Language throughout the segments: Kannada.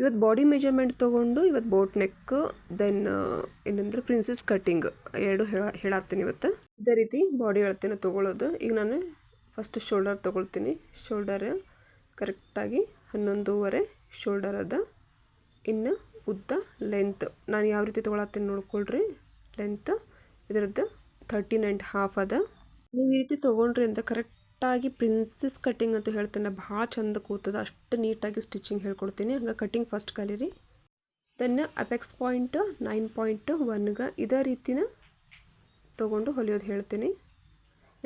ಇವತ್ತು ಬಾಡಿ ಮೆಜರ್ಮೆಂಟ್ ತೊಗೊಂಡು ಇವತ್ತು ಬೋಟ್ ನೆಕ್ ದೆನ್ ಏನಂದ್ರೆ ಪ್ರಿನ್ಸಸ್ ಕಟ್ಟಿಂಗ್ ಎರಡು ಹೇಳ, ಹೇಳಾತ್ತೀನಿ ಇವತ್ತು. ಇದೇ ರೀತಿ ಬಾಡಿ ಹೇಳ್ತೀನಿ ತೊಗೊಳೋದು. ಈಗ ನಾನು ಫಸ್ಟ್ ಶೋಲ್ಡರ್ ತೊಗೊಳ್ತೀನಿ. ಶೋಲ್ಡರ್ ಕರೆಕ್ಟಾಗಿ ಹನ್ನೊಂದೂವರೆ ಶೋಲ್ಡರ್ ಅದ. ಇನ್ನು ಉದ್ದ ಲೆಂತ್ ನಾನು ಯಾವ ರೀತಿ ತೊಗೊಳತ್ತೀನಿ ನೋಡ್ಕೊಳ್ರಿ. ಲೆಂತ್ ಇದರದ್ದು ಥರ್ಟೀನ್ ಆ್ಯಂಡ್ ಹಾಫ್ ಅದ. ನೀವು ಈ ರೀತಿ ತೊಗೊಂಡ್ರಿ ಅಂತ ಕರೆಕ್ಟಾಗಿ ಪ್ರಿನ್ಸಸ್ ಕಟ್ಟಿಂಗ್ ಅಂತ ಹೇಳ್ತೇನೆ, ಭಾಳ ಚಂದ ಕೂತದ. ಅಷ್ಟು ನೀಟಾಗಿ ಸ್ಟಿಚಿಂಗ್ ಹೇಳ್ಕೊಡ್ತೀನಿ. ಹಂಗೆ ಕಟ್ಟಿಂಗ್ ಫಸ್ಟ್ ಕಲೀರಿ. Then apex point nine point ಒನ್ಗೆ ಇದೇ ರೀತಿನ ತೊಗೊಂಡು ಹೊಲಿಯೋದು ಹೇಳ್ತೀನಿ.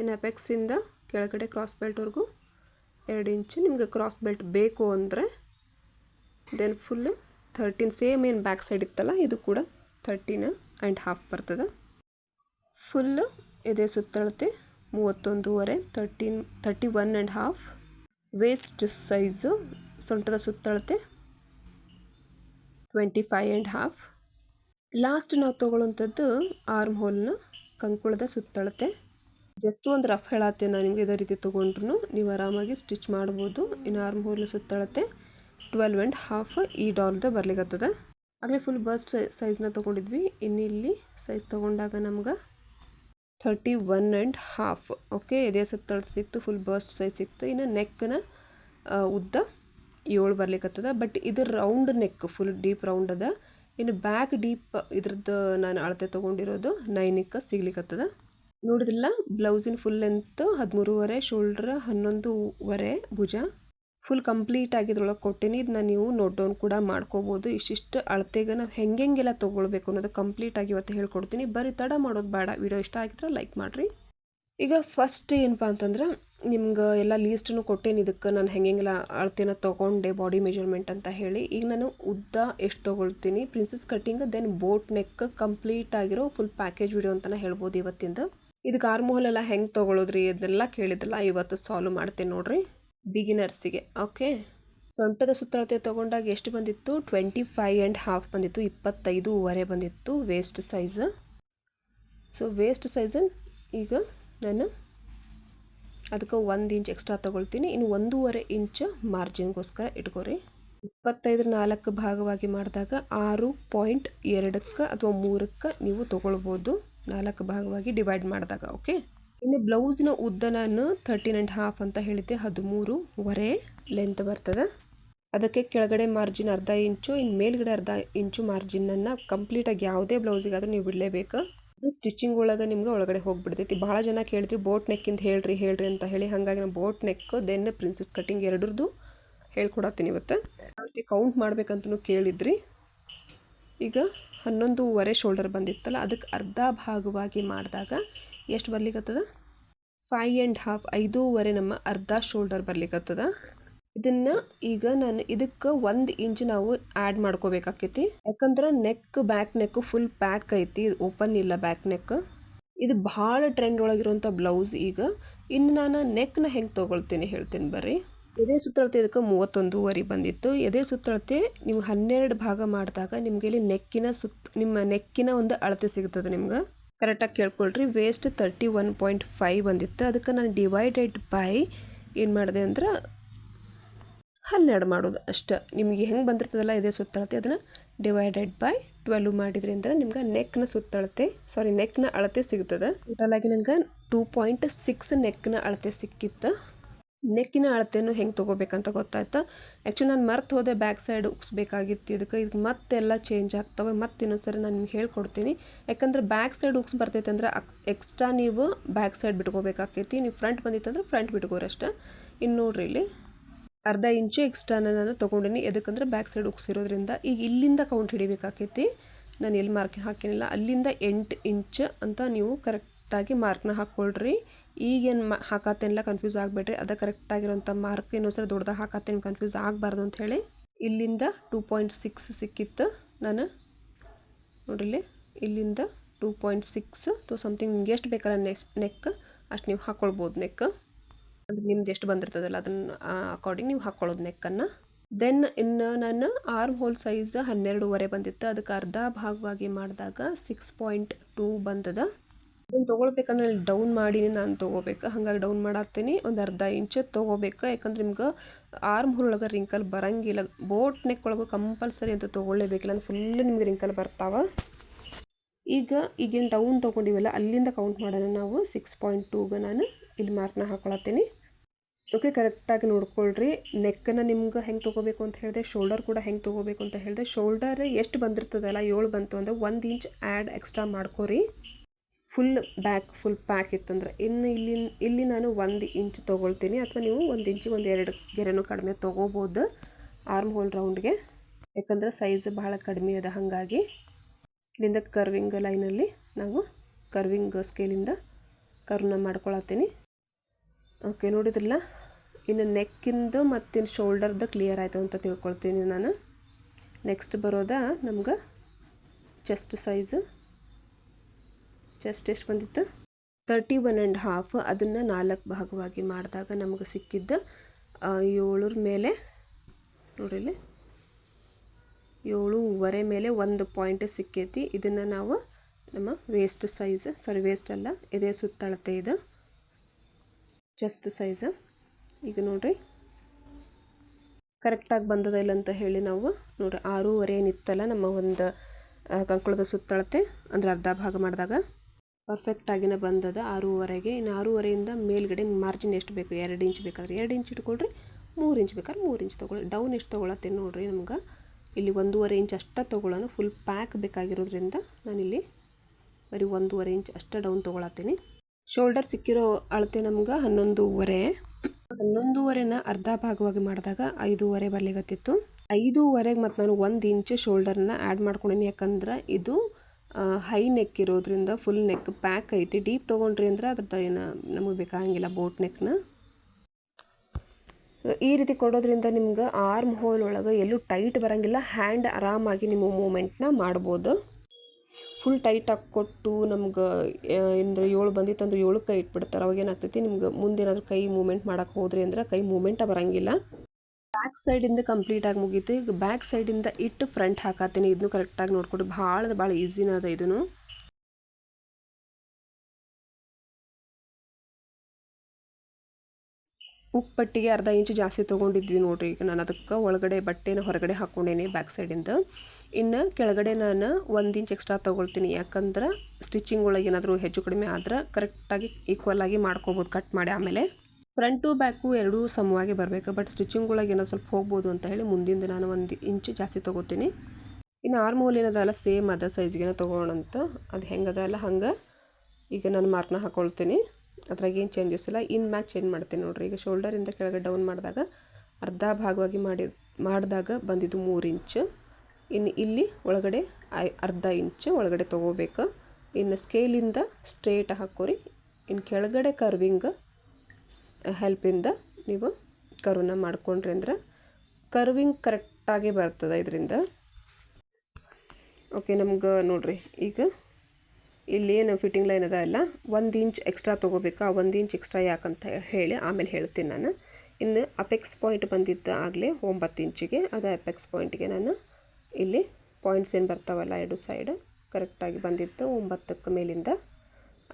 ಇನ್ನು ಅಪೆಕ್ಸಿಂದ ಕೆಳಗಡೆ ಕ್ರಾಸ್ ಬೆಲ್ಟ್ವರೆಗೂ ಎರಡು ಇಂಚು ನಿಮಗೆ ಕ್ರಾಸ್ ಬೆಲ್ಟ್ ಬೇಕು ಅಂದರೆ ದೆನ್ ಫುಲ್ ಥರ್ಟೀನ್ ಸೇಮ್ ಏನು ಬ್ಯಾಕ್ ಸೈಡ್ ಇತ್ತಲ್ಲ, ಇದು ಕೂಡ ಥರ್ಟೀನ್ ಆ್ಯಂಡ್ ಹಾಫ್ ಬರ್ತದೆ. ಫುಲ್ಲು ಎದೆ ಸುತ್ತಳತೆ. ಮೂವತ್ತೊಂದೂವರೆ thirteen thirty one and half waist size ಸೊಂಟದ ಸುತ್ತಳತೆ twenty five and half last ನಾವು ತೊಗೊಳ್ಳೋಂಥದ್ದು ಆರ್ಮ್ ಹೋಲ್ನ ಕಂಕುಳದ ಸುತ್ತಳತೆ. ಜಸ್ಟ್ ಒಂದು ರಫ್ ಹೇಳತ್ತೆ ನಾನು ನಿಮಗೆ ಇದೇ ರೀತಿ ತೊಗೊಂಡ್ರು ನೀವು ಆರಾಮಾಗಿ ಸ್ಟಿಚ್ ಮಾಡ್ಬೋದು. ಇನ್ನು ಆರ್ಮ್ ಹೋಲ್ನ ಸುತ್ತಳತೆ ಟ್ವೆಲ್ವ್ ಆ್ಯಂಡ್ ಹಾಫ್ ಈ ಡಾಲ್ದ ಬರ್ಲಿಕ್ಕತ್ತದ ಆಗಲೇ ಫುಲ್ ಬಸ್ಟ್ ಸೈಜ್ನ ತೊಗೊಂಡಿದ್ವಿ. ಇನ್ನು ಇಲ್ಲಿ ಸೈಜ್ ತೊಗೊಂಡಾಗ ನಮ್ಗೆ thirty one and half okay ಎದೆ ಸುತ್ತಳ ಸಿಕ್ತು ಫುಲ್ ಬಸ್ ಸೈಜ್ ಸಿಕ್ತು. ಇನ್ನು ನೆಕ್ನ ಉದ್ದ ಏಳು ಬರ್ಲಿಕ್ಕತ್ತದ ಬಟ್ ಇದು round neck full deep round ಅದ. ಇನ್ನು ಬ್ಯಾಕ್ ಡೀಪ್ ಇದ್ರದ್ದು ನಾನು ಅಳತೆ ತೊಗೊಂಡಿರೋದು ನೈನಿಕ್ಕ ಸಿಗ್ಲಿಕ್ಕತ್ತದ ನೋಡಿದಿಲ್ಲ ಬ್ಲೌಸಿನ ಫುಲ್ ಲೆಂತ್ ಹದಿಮೂರುವರೆ ಶೋಲ್ಡ್ರ್ ಹನ್ನೊಂದುವರೆ ಭುಜ. ಫುಲ್ ಕಂಪ್ಲೀಟ್ ಆಗಿದ್ರೊಳಗೆ ಕೊಟ್ಟೀನಿ. ಇದನ್ನ ನೀವು ನೋಟ್ ಡೌನ್ ಕೂಡ ಮಾಡ್ಕೋಬೋದು. ಇಷ್ಟಿಷ್ಟು ಅಳತೆಗೆ ನಾವು ಹೆಂಗೆಲ್ಲ ತೊಗೊಳ್ಬೇಕು ಅನ್ನೋದು ಕಂಪ್ಲೀಟ್ ಆಗಿ ಇವತ್ತು ಹೇಳ್ಕೊಡ್ತೀನಿ. ಬರೀ ತಡ ಮಾಡೋದು ಬೇಡ. ವಿಡಿಯೋ ಇಷ್ಟ ಆಗಿದ್ರೆ ಲೈಕ್ ಮಾಡಿರಿ. ಈಗ ಫಸ್ಟ್ ಏನಪ್ಪ ಅಂತಂದ್ರೆ, ನಿಮ್ಗೆ ಎಲ್ಲ ಲೀಸ್ಟನ್ನು ಕೊಟ್ಟೇನಿ. ಇದಕ್ಕೆ ನಾನು ಹೆಂಗೆಲ್ಲ ಅಳತೆನ ತೊಗೊಂಡೆ ಬಾಡಿ ಮೆಜರ್ಮೆಂಟ್ ಅಂತ ಹೇಳಿ. ಈಗ ನಾನು ಉದ್ದ ಎಷ್ಟು ತೊಗೊಳ್ತೀನಿ? Princess cutting then boat neck complete ಆಗಿರೋ ಫುಲ್ ಪ್ಯಾಕೇಜ್ ವಿಡಿಯೋ ಅಂತಲೇ ಹೇಳ್ಬೋದು ಇವತ್ತಿಂದ. ಇದಕ್ಕೆ ಎಲ್ಲ ಹೆಂಗೆ ತೊಗೊಳೋದ್ರಿ? ಅದನ್ನೆಲ್ಲ ಕೇಳಿದ್ರಲ್ಲ, ಇವತ್ತು ಸಾಲ್ವ್ ಮಾಡ್ತೀನಿ ನೋಡ್ರಿ. ಬಿಗಿನರ್ಸಿಗೆ ಓಕೆ ಸೊಂಟದ ಸುತ್ತಳತೆ ತೊಗೊಂಡಾಗ ಎಷ್ಟು ಬಂದಿತ್ತು? ಟ್ವೆಂಟಿ ಫೈವ್ ಆ್ಯಂಡ್ ಹಾಫ್ ಬಂದಿತ್ತು, ಇಪ್ಪತ್ತೈದೂವರೆ ಬಂದಿತ್ತು ವೇಸ್ಟ್ ಸೈಜ್ ಸೊ ವೇಸ್ಟ್ ಸೈಜನ್ ಈಗ ನಾನು ಅದಕ್ಕೆ ಒಂದು ಇಂಚ್ ಎಕ್ಸ್ಟ್ರಾ ತೊಗೊಳ್ತೀನಿ. ಇನ್ನು ಒಂದೂವರೆ ಇಂಚ್ ಮಾರ್ಜಿನ್ಗೋಸ್ಕರ ಇಟ್ಕೊರಿ. ಇಪ್ಪತ್ತೈದರ ನಾಲ್ಕು ಭಾಗವಾಗಿ ಮಾಡಿದಾಗ ಆರು ಪಾಯಿಂಟ್ ಎರಡಕ್ಕೆ ಅಥವಾ ಮೂರಕ್ಕೆ ನೀವು ತೊಗೊಳ್ಬೋದು. ನಾಲ್ಕು ಭಾಗವಾಗಿ ಡಿವೈಡ್ ಮಾಡಿದಾಗ ಓಕೆ ಇನ್ನು ಬ್ಲೌಸಿನ ಉದ್ದ ನಾನು ಥರ್ಟೀನ್ ಆ್ಯಂಡ್ ಹಾಫ್ ಅಂತ ಹೇಳಿದ್ದೆ ಹದಿಮೂರುವರೆ ಲೆಂತ್ ಬರ್ತದೆ. ಅದಕ್ಕೆ ಕೆಳಗಡೆ ಮಾರ್ಜಿನ್ ಅರ್ಧ ಇಂಚು ಇನ್ನು ಮೇಲ್ಗಡೆ ಅರ್ಧ ಇಂಚು ಮಾರ್ಜಿನನ್ನು ಕಂಪ್ಲೀಟಾಗಿ ಯಾವುದೇ ಬ್ಲೌಸಿಗಾದರೂ ನೀವು ಬಿಡಲೇಬೇಕು. ಸ್ಟಿಚಿಂಗ್ ಒಳಗೆ ನಿಮ್ಗೆ ಒಳಗಡೆ ಹೋಗಿಬಿಡ್ತೈತಿ. ಭಾಳ ಜನ ಕೇಳಿದ್ರಿ ಬೋಟ್ ನೆಕ್ಕಿಂದ ಹೇಳ್ರಿ ಹೇಳ್ರಿ ಅಂತ ಹೇಳಿ. ಹಾಗಾಗಿ ನಾನು boat neck then princess cutting ಎರಡರದ್ದು ಹೇಳ್ಕೊಡತ್ತೀನಿ ಇವತ್ತು. ರೀತಿ ಕೌಂಟ್ ಮಾಡ್ಬೇಕಂತಲೂ ಕೇಳಿದ್ರಿ. ಈಗ ಹನ್ನೊಂದೂವರೆ ಶೋಲ್ಡರ್ ಬಂದಿತ್ತಲ್ಲ, ಅದಕ್ಕೆ ಅರ್ಧ ಭಾಗವಾಗಿ ಮಾಡಿದಾಗ ಎಷ್ಟು ಬರ್ಲಿಕ್ಕತ್ತದ ಫೈ ಆ್ಯಂಡ್ ಹಾಫ್ ಐದೂವರೆ ನಮ್ಮ ಅರ್ಧ ಶೋಲ್ಡರ್ ಬರ್ಲಿಕ್ಕತ್ತದ ಇದನ್ನು ಈಗ ನಾನು ಇದಕ್ಕೆ ಒಂದು ಇಂಚ್ ನಾವು ಆ್ಯಡ್ ಮಾಡ್ಕೋಬೇಕಾಕೈತಿ. ಯಾಕಂದ್ರೆ neck back neck full pack ಐತಿ ಓಪನ್ ಇಲ್ಲ ಬ್ಯಾಕ್ ನೆಕ್ ಇದು ಭಾಳ ಟ್ರೆಂಡ್ ಒಳಗಿರುವಂಥ ಬ್ಲೌಸ್ ಈಗ. ಇನ್ನು ನಾನು ನೆಕ್ನ ಹೆಂಗೆ ತೊಗೊಳ್ತೀನಿ ಹೇಳ್ತೀನಿ ಬರ್ರಿ. ಎದೆ ಸುತ್ತಳತೆ ಇದಕ್ಕೆ ಮೂವತ್ತೊಂದೂವರೆ ಬಂದಿತ್ತು. ಎದೆ ಸುತ್ತಳತೆ ನೀವು ಹನ್ನೆರಡು ಭಾಗ ಮಾಡಿದಾಗ ನಿಮಗೆ ಇಲ್ಲಿ ನೆಕ್ಕಿನ ಸುತ್ತ ನಿಮ್ಮ ನೆಕ್ಕಿನ ಒಂದು ಅಳತೆ ಸಿಗ್ತದೆ ನಿಮ್ಗೆ. ಕರೆಕ್ಟಾಗಿ ಕೇಳ್ಕೊಳ್ರಿ. Waist thirty one point five ಬಂದಿತ್ತು. ಅದಕ್ಕೆ ನಾನು ಡಿವೈಡೆಡ್ ಬೈ ಏನು ಮಾಡಿದೆ ಅಂದ್ರೆ ಹನ್ನೆರಡು ಮಾಡೋದು ಅಷ್ಟೇ. ನಿಮಗೆ ಹೆಂಗೆ ಬಂದಿರ್ತದಲ್ಲ ಇದೇ ಸುತ್ತಳತೆ, ಅದನ್ನು ಡಿವೈಡೆಡ್ ಬೈ ಟ್ವೆಲ್ವ್ ಮಾಡಿದ್ರಿ ಅಂದ್ರೆ ನಿಮ್ಗೆ ನೆಕ್ನ ಸುತ್ತಳತೆ ಸಾರಿ ನೆಕ್ನ ಅಳತೆ ಸಿಗ್ತದೆ. ಟೋಟಲಾಗಿ ನಂಗೆ ಟೂ ಪಾಯಿಂಟ್ ಸಿಕ್ಸ್ ನೆಕ್ನ ಅಳತೆ ಸಿಕ್ಕಿತ್ತು. ನೆಕ್ಕಿನ ಅಳತೆನೂ ಹೆಂಗೆ ತೊಗೋಬೇಕಂತ ಗೊತ್ತಾಯ್ತು? ಆ್ಯಕ್ಚುಲಿ ನಾನು ಮರ್ತು ಹೋದೆ ಬ್ಯಾಕ್ ಸೈಡ್ ಉಕ್ಸ್ಬೇಕಾಗಿತ್ತು ಇದಕ್ಕೆ. ಇದು ಮತ್ತೆಲ್ಲ ಚೇಂಜ್ ಆಗ್ತವೆ. ಮತ್ತೆ ಇನ್ನೊಂದ್ಸರಿ ನಾನು ನಿಮ್ಗೆ ಹೇಳ್ಕೊಡ್ತೀನಿ. ಯಾಕಂದ್ರೆ ಬ್ಯಾಕ್ ಸೈಡ್ ಉಕ್ಸ್ ಬರ್ತೈತೆ ಅಂದ್ರೆ ಎಕ್ಸ್ಟ್ರಾ ನೀವು ಬ್ಯಾಕ್ ಸೈಡ್ ಬಿಟ್ಕೋಬೇಕಾಕೈತಿ. ನೀವು ಫ್ರಂಟ್ ಬಂದಿತ್ತಂದ್ರೆ ಫ್ರಂಟ್ ಬಿಟ್ಕೋರಷ್ಟೇ. ಇನ್ನು ನೋಡ್ರಿ ಇಲ್ಲಿ. ಅರ್ಧ ಇಂಚು ಎಕ್ಸ್ಟ್ರಾನ ನಾನು ತೊಗೊಂಡಿನಿ. ಎದಕ್ಕಂದ್ರೆ ಬ್ಯಾಕ್ ಸೈಡ್ ಉಕ್ಸಿರೋದ್ರಿಂದ ಈಗ ಇಲ್ಲಿಂದ ಕೌಂಟ್ ಹಿಡಿಬೇಕಾಕೈತಿ. ನಾನು ಎಲ್ಲಿ ಮಾರ್ಕ್ ಹಾಕಿನಿಲ್ಲ. ಅಲ್ಲಿಂದ ಎಂಟು ಇಂಚ್ ಅಂತ ನೀವು ಕರೆಕ್ಟಾಗಿ ಮಾರ್ಕ್ನ ಹಾಕ್ಕೊಳ್ರಿ. ಈಗೇನು ಮಾ ಹಾಕತ್ತೇನಿಲ್ಲ ಕನ್ಫ್ಯೂಸ್ ಆಗಬೇಡ್ರಿ. ಅದ ಕರೆಕ್ಟಾಗಿರೋಂಥ ಮಾರ್ಕ್ ಇನ್ನೊಂದ್ಸರಿ ದೊಡ್ಡದಾಗ ಹಾಕತ್ತೇನು ಕನ್ಫ್ಯೂಸ್ ಆಗಬಾರ್ದು ಅಂತ ಹೇಳಿ ಇಲ್ಲಿಂದ ಟೂ ಪಾಯಿಂಟ್ ಸಿಕ್ಸ್ ಸಿಕ್ಕಿತ್ತು. ನಾನು ನೋಡಿಲ್ಲಿ ಇಲ್ಲಿಂದ ಟೂ ಪಾಯಿಂಟ್ ಸಿಕ್ಸ್ ಅಥವಾ ಸಮಥಿಂಗ್ ನಿಮ್ಗೆ ಎಷ್ಟು ಬೇಕಲ್ಲ ನೆಕ್ಸ್ಟ್ ನೆಕ್ ಅಷ್ಟು ನೀವು ಹಾಕ್ಕೊಳ್ಬೋದು ನೆಕ್ ಅಂದರೆ ನಿಮ್ದು ಎಷ್ಟು ಬಂದಿರ್ತದಲ್ಲ ಅದನ್ನು ಅಕಾರ್ಡಿಂಗ್ ನೀವು ಹಾಕ್ಕೊಳ್ಳೋದು ನೆಕ್ಕನ್ನು ದೆನ್ ಇನ್ನು ನಾನು ಆರ್ಮ್ ಹೋಲ್ ಸೈಜ್ ಹನ್ನೆರಡೂವರೆ ಬಂದಿತ್ತು. ಅದಕ್ಕೆ ಅರ್ಧ ಭಾಗವಾಗಿ ಮಾಡಿದಾಗ ಸಿಕ್ಸ್ ಪಾಯಿಂಟ್ ಟೂ ಬಂದದ. ಅದನ್ನು ತೊಗೊಳ್ಬೇಕಂದ್ರೆ ಡೌನ್ ಮಾಡಿ ನಾನು ತೊಗೋಬೇಕು. ಹಾಗಾಗಿ ಡೌನ್ ಮಾಡತ್ತೀನಿ ಒಂದು ಅರ್ಧ ಇಂಚು ತೊಗೋಬೇಕು. ಯಾಕಂದ್ರೆ ನಿಮ್ಗೆ ಆರ್ಮ್ ಒಳಗೆ ರಿಂಕಲ್ ಬರಂಗಿಲ್ಲ. ಬೋಟ್ ನೆಕ್ ಒಳಗೆ ಕಂಪಲ್ಸರಿ ಅಂತ ತೊಗೊಳ್ಳೇಬೇಕಿಲ್ಲ ಅಂದ್ರೆ ಫುಲ್ ನಿಮ್ಗೆ ರಿಂಕಲ್ ಬರ್ತಾವೆ. ಈಗ ಈಗೇನು ಡೌನ್ ತೊಗೊಂಡಿವಲ್ಲ, ಅಲ್ಲಿಂದ ಕೌಂಟ್ ಮಾಡೋಣ ನಾವು. ಸಿಕ್ಸ್ ಪಾಯಿಂಟ್ ಟೂಗೆ ನಾನು ಇಲ್ಲಿ ಮಾರ್ಕ್ನ ಹಾಕೊಳತ್ತೀನಿ. ಓಕೆ ಕರೆಕ್ಟಾಗಿ ನೋಡ್ಕೊಳ್ರಿ. ನೆಕ್ಕನ್ನು ನಿಮ್ಗೆ ಹೆಂಗೆ ತೊಗೋಬೇಕು ಅಂತ ಹೇಳಿದೆ ಶೋಲ್ಡರ್ ಕೂಡ ಹೆಂಗೆ ತೊಗೋಬೇಕು ಅಂತ ಹೇಳಿದೆ. ಶೋಲ್ಡರ್ ಎಷ್ಟು ಬಂದಿರ್ತದಲ್ಲ, ಏಳು ಬಂತು ಅಂದರೆ ಒಂದು ಇಂಚ್ ಆ್ಯಡ್ ಎಕ್ಸ್ಟ್ರಾ ಮಾಡ್ಕೊರಿ. ಫುಲ್ ಬ್ಯಾಕ್ ಫುಲ್ ಪ್ಯಾಕ್ ಇತ್ತಂದ್ರೆ ಇನ್ನು ಇಲ್ಲಿ ಇಲ್ಲಿ ನಾನು ಒಂದು ಇಂಚ್ ತೊಗೊಳ್ತೀನಿ. ಅಥವಾ ನೀವು ಒಂದು ಇಂಚಿಗೆ ಒಂದು ಎರಡು ಗೆರೆನೂ ಕಡಿಮೆ ತೊಗೋಬೋದು ಆರ್ಮ್ ಹೋಲ್ ರೌಂಡ್ಗೆ ಯಾಕಂದ್ರೆ ಸೈಜ್ ಭಾಳ ಕಡಿಮೆ ಅದ ಹಾಗಾಗಿ. ಇಲ್ಲಿಂದ ಕರ್ವಿಂಗ್ ಲೈನಲ್ಲಿ ನಾವು ಕರ್ವಿಂಗ್ ಸ್ಕೇಲಿಂದ ಕರ್ವ್ನ ಮಾಡ್ಕೊಳತ್ತೀನಿ. ಓಕೆ ನೋಡಿದ್ರಲ್ಲ? ಇನ್ನು ನೆಕ್ಕಿಂದು ಮತ್ತಿನ್ನು ಶೋಲ್ಡರ್ದು ಕ್ಲಿಯರ್ ಆಯಿತು ಅಂತ ತಿಳ್ಕೊಳ್ತೀನಿ ನಾನು. ನೆಕ್ಸ್ಟ್ ಬರೋದ ನಮ್ಗೆ ಚೆಸ್ಟ್ ಸೈಜ್ ಚೆಸ್ಟ್ ಎಷ್ಟು ಬಂದಿತ್ತು? ತರ್ಟಿ ಒನ್ ಆ್ಯಂಡ್ ಹಾಫ್ ಅದನ್ನು ನಾಲ್ಕು ಭಾಗವಾಗಿ ಮಾಡಿದಾಗ ನಮಗೆ ಸಿಕ್ಕಿದ್ದ ಏಳರ ಮೇಲೆ, ನೋಡಿಲ್ಲಿ, ಏಳೂವರೆ ಮೇಲೆ ಒಂದು ಪಾಯಿಂಟ್ ಸಿಕ್ಕೈತಿ. ಇದನ್ನು ನಾವು ನಮ್ಮ ವೇಸ್ಟ್ ಸೈಜ್ ಸಾರಿ ವೇಸ್ಟ್ ಅಲ್ಲ, ಇದೇ ಸುತ್ತಳತೆ ಇದು. ಚೆಸ್ಟ್ ಸೈಜ್ ಈಗ ನೋಡಿರಿ. ಕರೆಕ್ಟಾಗಿ ಬಂದದ ಇಲ್ಲ ಅಂತ ಹೇಳಿ ನಾವು ನೋಡಿರಿ, ಆರೂವರೆ ಏನಿತ್ತಲ್ಲ ನಮ್ಮ ಒಂದು ಕಂಕುಳದ ಸುತ್ತಳತೆ, ಅಂದರೆ ಅರ್ಧ ಭಾಗ ಮಾಡಿದಾಗ. ಪರ್ಫೆಕ್ಟಾಗಿನ ಬಂದದ ಆರೂವರೆಗೆ, ಇನ್ನು ಆರೂವರೆಯಿಂದ ಮೇಲ್ಗಡೆ ಮಾರ್ಜಿನ್ ಎಷ್ಟು ಬೇಕು? ಎರಡು ಇಂಚ್ ಬೇಕಾದ್ರೆ ಎರಡು ಇಂಚ್ ಇಟ್ಕೊಳ್ರಿ, ಮೂರು ಇಂಚ್ ಬೇಕಾದ್ರೆ ಮೂರು ಇಂಚ್ ತೊಗೊಳ್ಳಿ. ಡೌನ್ ಎಷ್ಟು ತೊಗೊಳತ್ತೆ ನೋಡಿರಿ ನಮ್ಗೆ. ಇಲ್ಲಿ ಒಂದೂವರೆ ಇಂಚ್ ಅಷ್ಟೇ ತೊಗೊಳ್ಳೋಣ. ಫುಲ್ ಪ್ಯಾಕ್ ಬೇಕಾಗಿರೋದ್ರಿಂದ ನಾನಿಲ್ಲಿ ಬರೀ ಒಂದೂವರೆ ಇಂಚ್ ಅಷ್ಟೇ ಡೌನ್ ತೊಗೊಳತ್ತೀನಿ. ಶೋಲ್ಡರ್ ಸಿಕ್ಕಿರೋ ಅಳತೆ ನಮ್ಗೆ ಹನ್ನೊಂದೂವರೆ. ಹನ್ನೊಂದೂವರೆನ ಅರ್ಧ ಭಾಗವಾಗಿ ಮಾಡಿದಾಗ ಐದೂವರೆ ಬರ್ಲಿಗತ್ತಿತ್ತು ಐದೂವರೆಗೆ ಮತ್ತು ನಾನು ಒಂದು ಇಂಚ್ ಶೋಲ್ಡರ್ನ ಆ್ಯಡ್ ಮಾಡ್ಕೊಂಡೀನಿ ಯಾಕಂದ್ರೆ ಇದು ಹೈ ನೆಕ್ ಇರೋದ್ರಿಂದ ಫುಲ್ ನೆಕ್ ಪ್ಯಾಕ್ ಐತಿ. ಡೀಪ್ ತೊಗೊಂಡ್ರಿ ಅಂದ್ರೆ ಅದ್ರದ್ದು ಏನು ನಮಗೆ ಬೇಕಾಗಿಲ್ಲ ಬೋಟ್ ನೆಕ್ನ ಈ ರೀತಿ ಕೊಡೋದ್ರಿಂದ ನಿಮ್ಗೆ ಆರ್ಮ್ ಹೋಲ್ ಒಳಗೆ ಎಲ್ಲೂ ಟೈಟ್ ಬರೋಂಗಿಲ್ಲ. ಹ್ಯಾಂಡ್ ಆರಾಮಾಗಿ ನಿಮ್ಮ ಮೂಮೆಂಟ್ನ ಮಾಡ್ಬೋದು. ಫುಲ್ ಟೈಟಾಗಿ ಕೊಟ್ಟು ನಮ್ಗೆ ಏನಂದ್ರೆ ಏಳು ಬಂದಿತ್ತು ಅಂದ್ರೆ ಏಳು ಕೈ ಇಟ್ಬಿಡ್ತಾರೆ. ಅವಾಗ ಏನಾಗ್ತೈತಿ? ನಿಮ್ಗೆ ಮುಂದೇನಾದ್ರೂ ಕೈ ಮೂಮೆಂಟ್ ಮಾಡೋಕೆ ಹೋದ್ರಿ ಅಂದ್ರೆ ಕೈ ಮೂಮೆಂಟ ಬರೋಂಗಿಲ್ಲ. ಬ್ಯಾಕ್ ಸೈಡಿಂದ ಕಂಪ್ಲೀಟಾಗಿ ಮುಗೀತು. ಈಗ ಬ್ಯಾಕ್ ಸೈಡಿಂದ ಇಟ್ಟು ಫ್ರಂಟ್ ಹಾಕತ್ತೀನಿ. ಇದನ್ನು ಕರೆಕ್ಟಾಗಿ ನೋಡ್ಕೊಡಿ. ಭಾಳ ಭಾಳ ಈಸಿನ ಅದ ಇದನ್ನು. ಉಪ್ಪಟ್ಟಿಗೆ ಅರ್ಧ ಇಂಚು ಜಾಸ್ತಿ ತೊಗೊಂಡಿದ್ವಿ ನೋಡಿರಿ. ಈಗ ನಾನು ಅದಕ್ಕೆ ಒಳಗಡೆ ಬಟ್ಟೆನ ಹೊರಗಡೆ ಹಾಕ್ಕೊಂಡೇನಿ ಬ್ಯಾಕ್ ಸೈಡಿಂದ ಇನ್ನು ಕೆಳಗಡೆ ನಾನು ಒಂದು ಇಂಚ್ ಎಕ್ಸ್ಟ್ರಾ ತೊಗೊಳ್ತೀನಿ. ಯಾಕಂದ್ರೆ ಸ್ಟಿಚಿಂಗ್ ಒಳಗೆ ಏನಾದರೂ ಹೆಚ್ಚು ಕಡಿಮೆ ಆದ್ರೆ ಕರೆಕ್ಟಾಗಿ ಈಕ್ವಲ್ ಆಗಿ ಮಾಡ್ಕೋಬೋದು. ಕಟ್ ಮಾಡಿ ಆಮೇಲೆ. ಫ್ರಂಟು ಬ್ಯಾಕು ಎರಡೂ ಸಮವಾಗಿ ಬರಬೇಕು, ಬಟ್ ಸ್ಟಿಚಿಂಗ್ ಒಳಗೆ ಏನೋ ಸ್ವಲ್ಪ ಹೋಗ್ಬೋದು ಅಂತ ಹೇಳಿ ಮುಂದಿಂದ ನಾನು ಒಂದು ಇಂಚು ಜಾಸ್ತಿ ತೊಗೋತೀನಿ. ಇನ್ನು ಆರ್ಮೋಲ್ ಏನದಲ್ಲ ಸೇಮ್ ಅದ ಸೈಜ್ಗೆ ತೊಗೊಳೋಣಂತ ಅದು ಹೆಂಗದ ಅಲ್ಲ, ಹಂಗೆ. ಈಗ ನಾನು ಮಾರ್ಕ್ನ ಹಾಕ್ಕೊಳ್ತೀನಿ ಅದ್ರಾಗ ಏನು ಚೇಂಜಸ್ ಇಲ್ಲ. ಇನ್ ಮ್ಯಾಚ್ ಚೇಂಜ್ ಮಾಡ್ತೀನಿ ನೋಡಿರಿ. ಈಗ ಶೋಲ್ಡರಿಂದ ಕೆಳಗೆ ಡೌನ್ ಮಾಡಿದಾಗ ಅರ್ಧ ಭಾಗವಾಗಿ ಮಾಡಿ, ಮಾಡಿದಾಗ ಬಂದಿದ್ದು ಮೂರು ಇಂಚು. ಇನ್ನು ಇಲ್ಲಿ ಒಳಗಡೆ ಐ, ಅರ್ಧ ಇಂಚು ಒಳಗಡೆ ತೊಗೋಬೇಕು. ಇನ್ನು ಸ್ಕೇಲಿಂದ ಸ್ಟ್ರೇಟ್ ಹಾಕೋರಿ. ಇನ್ನು ಕೆಳಗಡೆ ಕರ್ವಿಂಗ್ ಹೆಲ್ಪಿಂದ ನೀವು ಕರ್ವನ್ನ ಮಾಡ್ಕೊಂಡ್ರಿ ಅಂದ್ರೆ ಕರ್ವಿಂಗ್ ಕರೆಕ್ಟಾಗಿ ಬರ್ತದೆ ಇದರಿಂದ. ಓಕೆ ನಮ್ಗೆ ನೋಡಿರಿ, ಈಗ ಇಲ್ಲಿ ಏನು ಫಿಟ್ಟಿಂಗ್ ಲೈನ್ ಅದ ಅಲ್ಲ, ಒಂದು ಇಂಚ್ ಎಕ್ಸ್ಟ್ರಾ ತೊಗೋಬೇಕಾ, ಒಂದು ಇಂಚ್ ಎಕ್ಸ್ಟ್ರಾ ಯಾಕಂತ ಹೇಳಿ ಆಮೇಲೆ ಹೇಳ್ತೀನಿ ನಾನು. ಇನ್ನು ಅಪೆಕ್ಸ್ ಪಾಯಿಂಟ್ ಬಂದಿದ್ದ ಆಗಲೇ ಒಂಬತ್ತು ಇಂಚಿಗೆ ಅದು ಅಪೆಕ್ಸ್ ಪಾಯಿಂಟ್ಗೆ ನಾನು ಇಲ್ಲಿ ಪಾಯಿಂಟ್ಸ್ ಏನು ಬರ್ತಾವಲ್ಲ ಎರಡು ಸೈಡ್ ಕರೆಕ್ಟಾಗಿ ಬಂದಿತ್ತು ಒಂಬತ್ತಕ್ಕೆ ಮೇಲಿಂದ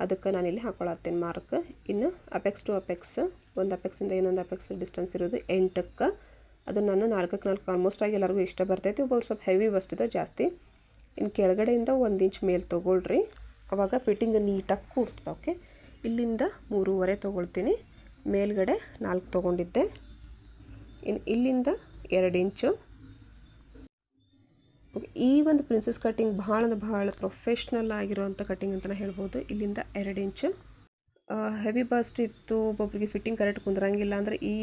ಅದಕ್ಕೆ ನಾನು ಇಲ್ಲಿ ಹಾಕೊಳತ್ತೀನಿ ಮಾರ್ಕ್ ಇನ್ನು ಅಪೆಕ್ಸ್ ಟು ಅಪೆಕ್ಸ್ ಒಂದು ಅಪೆಕ್ಸಿಂದ ಇನ್ನೊಂದು ಅಪೆಕ್ಸ್ ಡಿಸ್ಟೆನ್ಸ್ ಇರೋದು ಎಂಟಕ್ಕೆ. ಅದು ನಾನು ನಾಲ್ಕಕ್ಕೆ ನಾಲ್ಕು ಆಲ್ಮೋಸ್ಟ್ ಆಗಿ ಎಲ್ಲರಿಗೂ ಇಷ್ಟ ಬರ್ತೈತಿ ಒಬ್ಬರು ಸ್ವಲ್ಪ ಹೆವಿ ಬಸ್ಟಿದ ಜಾಸ್ತಿ. ಇನ್ನು ಕೆಳಗಡೆಯಿಂದ ಒಂದು ಇಂಚ್ ಮೇಲೆ ತೊಗೊಳ್ರಿ. ಅವಾಗ ಫಿಟ್ಟಿಂಗ್ ನೀಟಾಗಿ ಕೂಡ್ತದೆ ಓಕೆ ಇಲ್ಲಿಂದ ಮೂರುವರೆ ತೊಗೊಳ್ತೀನಿ. ಮೇಲ್ಗಡೆ ನಾಲ್ಕು ತೊಗೊಂಡಿದ್ದೆ. ಇನ್ನು ಇಲ್ಲಿಂದ ಎರಡು ಇಂಚು ಈ ಒಂದು ಪ್ರಿನ್ಸಸ್ ಕಟ್ಟಿಂಗ್ ಭಾಳ ಅಂದ್ರೆ ಭಾಳ ಪ್ರೊಫೆಷ್ನಲ್ ಆಗಿರುವಂಥ ಕಟ್ಟಿಂಗ್ ಅಂತಲೇ ಹೇಳ್ಬೋದು. ಇಲ್ಲಿಂದ ಎರಡು ಇಂಚು ಹೆವಿ ಬಸ್ಟ್ ಇತ್ತು ಒಬ್ಬೊಬ್ಬರಿಗೆ ಫಿಟ್ಟಿಂಗ್ ಕರೆಕ್ಟ್ ಕುಂದ್ರಂಗಿಲ್ಲ ಅಂದರೆ ಈ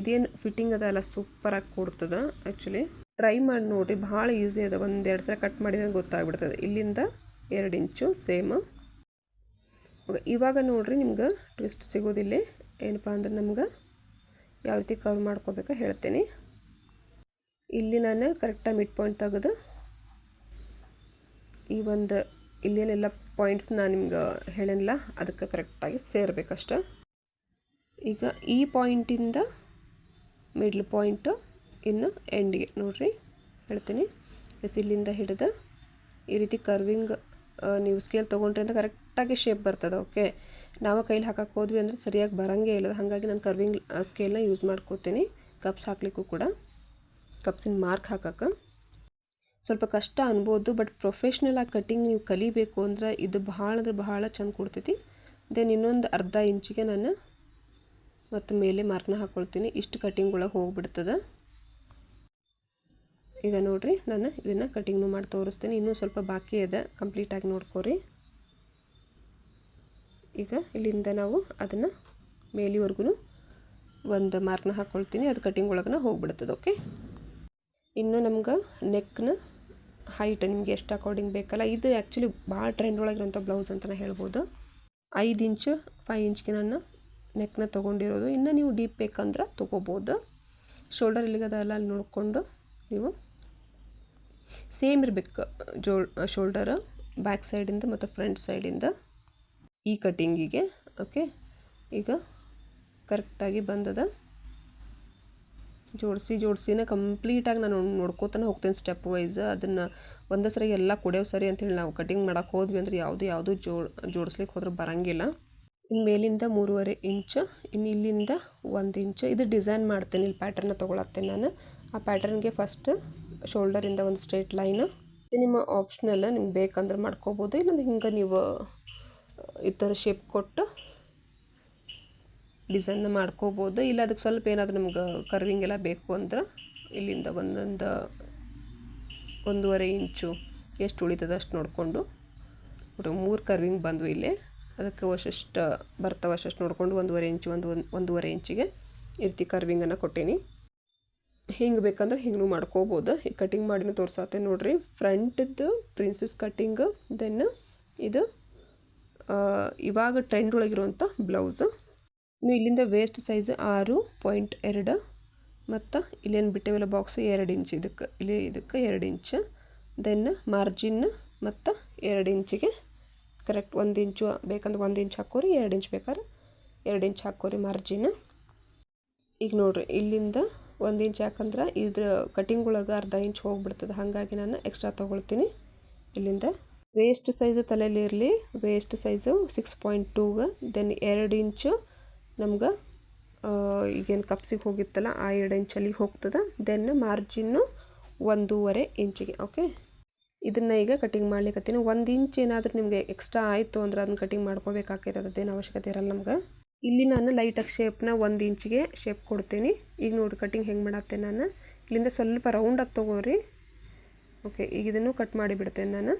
ಇದೇನು ಫಿಟ್ಟಿಂಗ್ ಅದ ಅಲ್ಲ ಸೂಪರಾಗಿ ಕೊಡ್ತದೆ ಆ್ಯಕ್ಚುಲಿ ಟ್ರೈ ಮಾಡಿ ನೋಡಿರಿ ಭಾಳ ಈಸಿ ಅದ. ಒಂದು ಎರಡು ಸಲ ಕಟ್ ಮಾಡಿದ್ರೆ ಗೊತ್ತಾಗ್ಬಿಡ್ತದೆ. ಇಲ್ಲಿಂದ ಎರಡು ಇಂಚು ಸೇಮ್ ಇವಾಗ ನೋಡಿರಿ ನಿಮ್ಗೆ ಟ್ವಿಸ್ಟ್ ಸಿಗೋದಿಲ್ಲ ಏನಪ್ಪ ಅಂದ್ರೆ ನಮ್ಗೆ ಯಾವ ರೀತಿ ಕವರ್ ಮಾಡ್ಕೋಬೇಕು ಹೇಳ್ತೀನಿ. ಇಲ್ಲಿ ನಾನು ಕರೆಕ್ಟಾಗಿ ಮಿಡ್ ಪಾಯಿಂಟ್ ತೆಗೆದು ಈ ಒಂದು ಇಲ್ಲೇನೆಲ್ಲ ಪಾಯಿಂಟ್ಸ್ ನಾನು ನಿಮ್ಗೆ ಹೇಳೇನಲ್ಲ, ಅದಕ್ಕೆ ಕರೆಕ್ಟಾಗಿ ಸೇರ್ಬೇಕಷ್ಟ. ಈಗ ಈ ಪಾಯಿಂಟಿಂದ ಮಿಡ್ಲ್ ಪಾಯಿಂಟು ಇನ್ನು ಎಂಡಿಗೆ ನೋಡಿರಿ, ಹೇಳ್ತೀನಿ. ಎಸ್, ಇಲ್ಲಿಂದ ಹಿಡಿದು ಈ ರೀತಿ ಕರ್ವಿಂಗ್ ನೀವು ಸ್ಕೇಲ್ ತೊಗೊಂಡ್ರಿ ಅಂತ ಕರೆಕ್ಟಾಗಿ ಶೇಪ್ ಬರ್ತದೆ ಓಕೆ ನಾವು ಕೈಲಿ ಹಾಕಕ್ಕೆ ಹೋದ್ವಿ ಅಂದರೆ ಸರಿಯಾಗಿ ಬರೋಂಗೇ ಇಲ್ಲ. ಹಾಗಾಗಿ ನಾನು ಕರ್ವಿಂಗ್ ಸ್ಕೇಲ್ನ ಯೂಸ್ ಮಾಡ್ಕೋತೀನಿ. ಕಪ್ಸ್ ಹಾಕ್ಲಿಕ್ಕೂ ಕೂಡ. ಕಪ್ಸಿನ ಮಾರ್ಕ್ ಹಾಕಕ್ಕೆ. ಸ್ವಲ್ಪ ಕಷ್ಟ ಅನ್ಬೋದು ಬಟ್ ಪ್ರೊಫೆಷ್ನಲ್ ಆಗಿ ಕಟ್ಟಿಂಗ್ ನೀವು ಕಲಿಬೇಕು ಅಂದ್ರೆ ಇದು ಭಾಳ ಅಂದ್ರೆ ಭಾಳ ಚಂದ ಕೊಡ್ತೈತಿ. ದೆನ್ ಇನ್ನೊಂದು ಅರ್ಧ ಇಂಚಿಗೆ ನಾನು ಮತ್ತು ಮೇಲೆ ಮಾರ್ಕ್ನ ಹಾಕ್ಕೊಳ್ತೀನಿ ಇಷ್ಟು ಕಟಿಂಗ್ ಒಳಗೆ ಹೋಗ್ಬಿಡ್ತದೆ. ಈಗ ನೋಡಿರಿ, ನಾನು ಇದನ್ನು ಕಟಿಂಗ್ನು ಮಾಡಿ ತೋರಿಸ್ತೀನಿ. ಇನ್ನೂ ಸ್ವಲ್ಪ ಬಾಕಿ ಇದೆ ಕಂಪ್ಲೀಟಾಗಿ ನೋಡ್ಕೋರಿ. ಈಗ ಇಲ್ಲಿಂದ ನಾವು ಅದನ್ನು ಮೇಲಿವರೆಗೂ ಒಂದು ಮಾರ್ಕ್ನ ಹಾಕ್ಕೊಳ್ತೀನಿ ಅದು ಕಟಿಂಗ್ ಒಳಗೆ ಹೋಗ್ಬಿಡ್ತದೆ ಓಕೆ ಇನ್ನು ನಮ್ಗೆ ನೆಕ್ನ ಹೈಟ್ ನಿಮಗೆ ಎಷ್ಟು ಅಕಾರ್ಡಿಂಗ್ ಬೇಕಲ್ಲ, ಇದು ಆ್ಯಕ್ಚುಲಿ ಭಾಳ ಟ್ರೆಂಡ್ ಒಳಗಿರೋಂಥ ಬ್ಲೌಸ್ ಅಂತಲೇ ಹೇಳ್ಬೋದು. ಐದು ಇಂಚು ಫೈವ್ ಇಂಚ್ಗೆ ನಾನು ನೆಕ್ನ ತೊಗೊಂಡಿರೋದು. ಇನ್ನು ನೀವು ಡೀಪ್ ಬೇಕಂದ್ರೆ ತೊಗೋಬೋದು. ಶೋಲ್ಡರ್ ಇಲ್ಲಿಗದಲ್ಲ ಅಲ್ಲಿ ನೋಡಿಕೊಂಡು ನೀವು ಸೇಮ್ ಇರಬೇಕು, ಜೋ ಶೋಲ್ಡರ್ ಬ್ಯಾಕ್ ಸೈಡಿಂದ ಮತ್ತು ಫ್ರಂಟ್ ಸೈಡಿಂದ ಈ ಕಟ್ಟಿಂಗಿಗೆ ಓಕೆ ಈಗ ಕರೆಕ್ಟಾಗಿ ಬಂದದ. ಜೋಡಿಸಿ ಜೋಡಿಸಿನ ಕಂಪ್ಲೀಟಾಗಿ ನಾನು ನೋಡ್ಕೋತಾನೆ ಹೋಗ್ತೇನೆ ಸ್ಟೆಪ್ ವೈಸ್ ಅದನ್ನು ಒಂದೇ ಸರಿ ಎಲ್ಲ ಕೊಡೆಯೋ ಸರಿ ಅಂತೇಳಿ ನಾವು ಕಟಿಂಗ್ ಮಾಡೋಕೆ ಹೋದ್ವಿ ಅಂದರೆ ಯಾವುದು ಯಾವುದು ಜೋ ಜೋಡಿಸ್ಲಿಕ್ಕೆ ಹೋದ್ರೆ ಬರೋಂಗಿಲ್ಲ. ಇನ್ನು ಮೇಲಿಂದ ಮೂರುವರೆ ಇಂಚು ಇನ್ನು ಇಲ್ಲಿಂದ ಒಂದು ಇಂಚ್ ಇದು ಡಿಸೈನ್ ಮಾಡ್ತೇನೆ, ಇಲ್ಲಿ ಪ್ಯಾಟರ್ನ ತೊಗೊಳತ್ತೇನೆ ನಾನು. ಆ ಪ್ಯಾಟರ್ನ್ಗೆ ಫಸ್ಟ್ ಶೋಲ್ಡರಿಂದ ಒಂದು ಸ್ಟ್ರೇಟ್ ಇದು ನಿಮ್ಮ ಆಪ್ಷನಲ್ಲ ನಿಮ್ಗೆ ಬೇಕಂದ್ರೆ ಮಾಡ್ಕೋಬೋದು. ಇಲ್ಲಾಂದ್ರೆ ಹಿಂಗೆ ನೀವು ಈ ಥರ ಶೇಪ್ ಕೊಟ್ಟು ಡಿಸೈನ್ನ ಮಾಡ್ಕೋಬೋದು. ಇಲ್ಲ, ಅದಕ್ಕೆ ಸ್ವಲ್ಪ ಏನಾದರೂ ನಮ್ಗೆ ಕರ್ವಿಂಗ್ ಎಲ್ಲ ಬೇಕು ಅಂದ್ರೆ ಇಲ್ಲಿಂದ ಒಂದೊಂದು ಒಂದೂವರೆ ಇಂಚು ಎಷ್ಟು ಉಳಿತದೆ ಅಷ್ಟು ನೋಡಿಕೊಂಡು. ಮೂರು ಕರ್ವಿಂಗ್ ಬಂದ್ವು ಇಲ್ಲಿ. ಅದಕ್ಕೆ ವಶಷ್ಟು ಬರ್ತಾವೆ ಅಷ್ಟು ನೋಡಿಕೊಂಡು ಒಂದೂವರೆ ಇಂಚು, ಒಂದು ಒಂದು, ಒಂದೂವರೆ ಇಂಚಿಗೆ ಈ ಕರ್ವಿಂಗನ್ನು ಕೊಟ್ಟೀನಿ. ಹಿಂಗೆ ಬೇಕಂದ್ರೆ ಹಿಂಗೂ ಮಾಡ್ಕೋಬೋದು. ಈ ಕಟಿಂಗ್ ಮಾಡಿನೂ ತೋರ್ಸತ್ತೆ ನೋಡಿರಿ. ಫ್ರಂಟ್ದು ಪ್ರಿನ್ಸಸ್ ಕಟ್ಟಿಂಗ್ ದೆನ್ ಇದು ಇವಾಗ ಟ್ರೆಂಡ್ ಒಳಗಿರುವಂಥ ಬ್ಲೌಸು ಇಲ್ಲಿಂದ ವೇಸ್ಟ್ ಸೈಜ್ ಆರು ಪಾಯಿಂಟ್ ಎರಡು ಮತ್ತು ಇಲ್ಲೇನು ಬಿಟ್ಟೇವಲ್ಲ ಬಾಕ್ಸ್ ಎರಡು ಇಂಚ್ ಇದಕ್ಕೆ. ಇಲ್ಲಿ ಇದಕ್ಕೆ ಎರಡು ಇಂಚ್ ದೆನ್ ಮಾರ್ಜಿನ್ ಮತ್ತು ಎರಡು ಇಂಚಿಗೆ ಕರೆಕ್ಟ್ ಒಂದು ಇಂಚು ಬೇಕಂದ್ರೆ ಒಂದು ಇಂಚ್ ಹಾಕೋರಿ, ಎರಡು ಇಂಚ್ ಬೇಕಾದ್ರೆ ಎರಡು ಇಂಚ್ ಹಾಕೋರಿ ಮಾರ್ಜಿನ್ ಈಗ ನೋಡಿರಿ, ಇಲ್ಲಿಂದ ಒಂದು ಇಂಚ್ ಯಾಕಂದ್ರೆ ಇದ್ರ ಕಟಿಂಗ್ ಒಳಗೆ ಅರ್ಧ ಇಂಚ್ ಹೋಗ್ಬಿಡ್ತದೆ. ಹಾಗಾಗಿ ನಾನು ಎಕ್ಸ್ಟ್ರಾ ತೊಗೊಳ್ತೀನಿ. ಇಲ್ಲಿಂದ ವೇಸ್ಟ್ ಸೈಜ್ ತಲೆಯಲ್ಲಿ ಇರಲಿ ವೇಸ್ಟ್ ಸೈಜು ಸಿಕ್ಸ್ ಪಾಯಿಂಟ್ ಟೂಗೆ ದೆನ್ ಎರಡು ಇಂಚು ನಮ್ಗೆ ಈಗೇನು ಕಪ್ಸಿಗೆ ಹೋಗಿತ್ತಲ್ಲ, ಆ ಎರಡು ಇಂಚಲ್ಲಿ ಹೋಗ್ತದೆ. ದೆನ್ ಮಾರ್ಜಿನ್ನು ಒಂದೂವರೆ ಇಂಚಿಗೆ ಓಕೆ ಇದನ್ನು ಈಗ ಕಟಿಂಗ್ ಮಾಡ್ಲಿಕ್ಕತ್ತೀನಿ ಒಂದು ಇಂಚ್ ಏನಾದರೂ ನಿಮಗೆ ಎಕ್ಸ್ಟ್ರಾ ಆಯಿತು ಅಂದ್ರೆ ಅದನ್ನ ಕಟಿಂಗ್ ಮಾಡ್ಕೋಬೇಕಾಗ್ತೈತೆ ಅದೇನು ಅವಶ್ಯಕತೆ ಇರಲ್ಲ ನಮ್ಗೆ. ಇಲ್ಲಿ ನಾನು ಲೈಟಾಗಿ ಶೇಪ್ನ ಒಂದು ಇಂಚಿಗೆ ಶೇಪ್ ಕೊಡ್ತೀನಿ. ಈಗ ನೋಡಿ ಕಟಿಂಗ್ ಹೆಂಗೆ ಮಾಡತ್ತೆ ನಾನು. ಇಲ್ಲಿಂದ ಸ್ವಲ್ಪ ರೌಂಡಾಗಿ ತೊಗೋರಿ. ಓಕೆ ಈಗ ಇದನ್ನು ಕಟ್ ಮಾಡಿಬಿಡ್ತೇನೆ ನಾನು.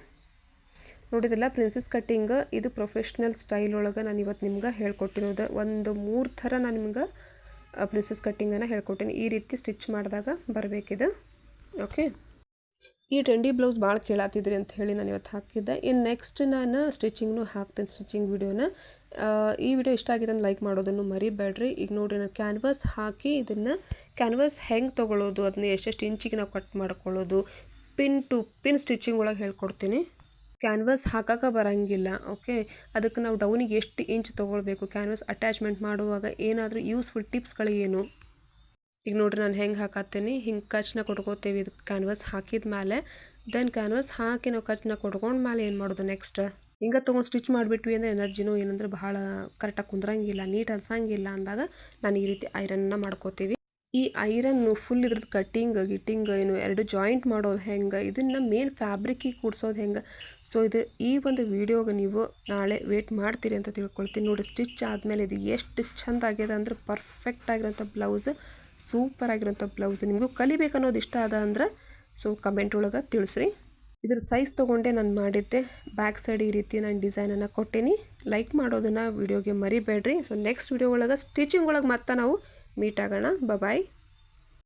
ನೋಡಿದಲ್ಲ ಪ್ರಿನ್ಸಸ್ ಕಟ್ಟಿಂಗ್ ಇದು ಪ್ರೊಫೆಷ್ನಲ್ ಸ್ಟೈಲ್ ಒಳಗೆ ನಾನು ಇವತ್ತು ನಿಮ್ಗೆ ಹೇಳ್ಕೊಟ್ಟಿರೋದು. ಒಂದು ಮೂರು ಥರ ನಾನು ನಿಮ್ಗೆ ಪ್ರಿನ್ಸಸ್ ಕಟ್ಟಿಂಗನ್ನು ಹೇಳ್ಕೊಟ್ಟೀನಿ. ಈ ರೀತಿ ಸ್ಟಿಚ್ ಮಾಡಿದಾಗ ಬರಬೇಕಿದೆ. ಓಕೆ ಈ ಟ್ರೆಂಡಿ ಬ್ಲೌಸ್ ಭಾಳ ಕೇಳಾತಿದ್ರಿ ಅಂತ ಹೇಳಿ ನಾನು ಇವತ್ತು ಹಾಕಿದ್ದೆ. ಇನ್ನು ನೆಕ್ಸ್ಟ್ ನಾನು ಸ್ಟಿಚಿಂಗ್ನು ಹಾಕ್ತೇನೆ ಸ್ಟಿಚಿಂಗ್ ವಿಡಿಯೋನ ಈ ವಿಡಿಯೋ ಇಷ್ಟ ಆಗಿದೆ ಲೈಕ್ ಮಾಡೋದನ್ನು ಮರಿಬೇಡ್ರಿ. ಈಗ ನೋಡಿರಿ, ನಾನು ಕ್ಯಾನ್ವಾಸ್ ಹಾಕಿ ಇದನ್ನು ಕ್ಯಾನ್ವಾಸ್ ಹೆಂಗೆ ತೊಗೊಳ್ಳೋದು ಅದನ್ನ ಎಷ್ಟೆಷ್ಟು ಇಂಚಿಗೆ ನಾವು ಕಟ್ ಮಾಡ್ಕೊಳ್ಳೋದು ಪಿನ್ ಟು ಪಿನ್ ಸ್ಟಿಚಿಂಗ್ ಒಳಗೆ ಹೇಳ್ಕೊಡ್ತೀನಿ. ಕ್ಯಾನ್ವಾಸ್ ಹಾಕಕ್ಕೆ ಬರಂಗಿಲ್ಲ ಓಕೆ ಅದಕ್ಕೆ ನಾವು ಡೌನಿಗೆ ಎಷ್ಟು ಇಂಚ್ ತೊಗೊಳ್ಬೇಕು? ಕ್ಯಾನ್ವಾಸ್ ಅಟ್ಯಾಚ್ಮೆಂಟ್ ಮಾಡುವಾಗ ಏನಾದರೂ ಯೂಸ್ಫುಲ್ ಟಿಪ್ಸ್ಗಳು ಏನು? ಈಗ ನೋಡ್ರಿ ನಾನು ಹೆಂಗೆ ಹಾಕತ್ತೀನಿ. ಹಿಂಗೆ ಕಚ್ನ ಕೊಟ್ಕೋತೇವೆ ಇದು ಕ್ಯಾನ್ವಾಸ್ ಹಾಕಿದ ಮೇಲೆ ದೆನ್ ಕ್ಯಾನ್ವಾಸ್ ಹಾಕಿ ನಾವು ಕಚ್ನ ಕೊಟ್ಕೊಂಡು ಮೇಲೆ ಏನು ಮಾಡೋದು ನೆಕ್ಸ್ಟ್ ಹಿಂಗೆ ತೊಗೊಂಡು ಸ್ಟಿಚ್ ಮಾಡಿಬಿಟ್ವಿ ಅಂದರೆ ಎನರ್ಜಿನೂ ಏನಂದ್ರೆ ಬಹಳ ಕರೆಕ್ಟಾಗಿ ಕುಂದ್ರಂಗಿಲ್ಲ ನೀಟ್ ಅನ್ಸಂಗಿಲ್ಲ ಅಂದಾಗ ನಾನು ಈ ರೀತಿ ಐರನ್ನ ಮಾಡ್ಕೋತೀವಿ. ಈ ಐರನ್ನು ಫುಲ್ ಇದ್ರದ್ದು ಕಟ್ಟಿಂಗ್ ಗಿಟ್ಟಿಂಗ್ ಏನು ಎರಡು ಜಾಯಿಂಟ್ ಮಾಡೋದು ಹೆಂಗೆ, ಇದನ್ನು ಮೇನ್ ಫ್ಯಾಬ್ರಿಕ್ಕಿಗೆ ಕೂಡ್ಸೋದು ಹೆಂಗೆ? ಸೊ ಇದು ಈ ಒಂದು ವೀಡಿಯೋಗೆ ನೀವು ನಾಳೆ ವೇಟ್ ಮಾಡ್ತೀರಿ ಅಂತ ತಿಳ್ಕೊಳ್ತೀನಿ. ನೋಡಿ ಸ್ಟಿಚ್ ಆದಮೇಲೆ ಇದು ಎಷ್ಟು ಚೆಂದ ಆಗ್ಯದ ಅಂದ್ರೆ ಪರ್ಫೆಕ್ಟ್ ಆಗಿರೋಂಥ ಬ್ಲೌಸ್ ಸೂಪರ್ ಆಗಿರೋಂಥ ಬ್ಲೌಸ್ ನಿಮಗೂ ಕಲಿಬೇಕು ಅನ್ನೋದು ಇಷ್ಟ ಅದ ಅಂದ್ರೆ ಸೊ ಕಮೆಂಟ್ ಒಳಗೆ ತಿಳಿಸ್ರಿ. ಇದ್ರ ಸೈಜ್ ತೊಗೊಂಡೆ ನಾನು ಮಾಡಿದ್ದೆ. ಬ್ಯಾಕ್ ಸೈಡ್ ಈ ರೀತಿ ನಾನು ಡಿಸೈನನ್ನು ಕೊಟ್ಟೇನಿ. ಲೈಕ್ ಮಾಡೋದನ್ನು ವೀಡಿಯೋಗೆ ಮರಿಬೇಡ್ರಿ. ಸೊ ನೆಕ್ಸ್ಟ್ ವಿಡಿಯೋ ಒಳಗೆ ಸ್ಟಿಚಿಂಗ್ ಒಳಗೆ ಮತ್ತೆ ನಾವು ಮೀಟ್ ಆಗೋಣ. ಬಾಯ್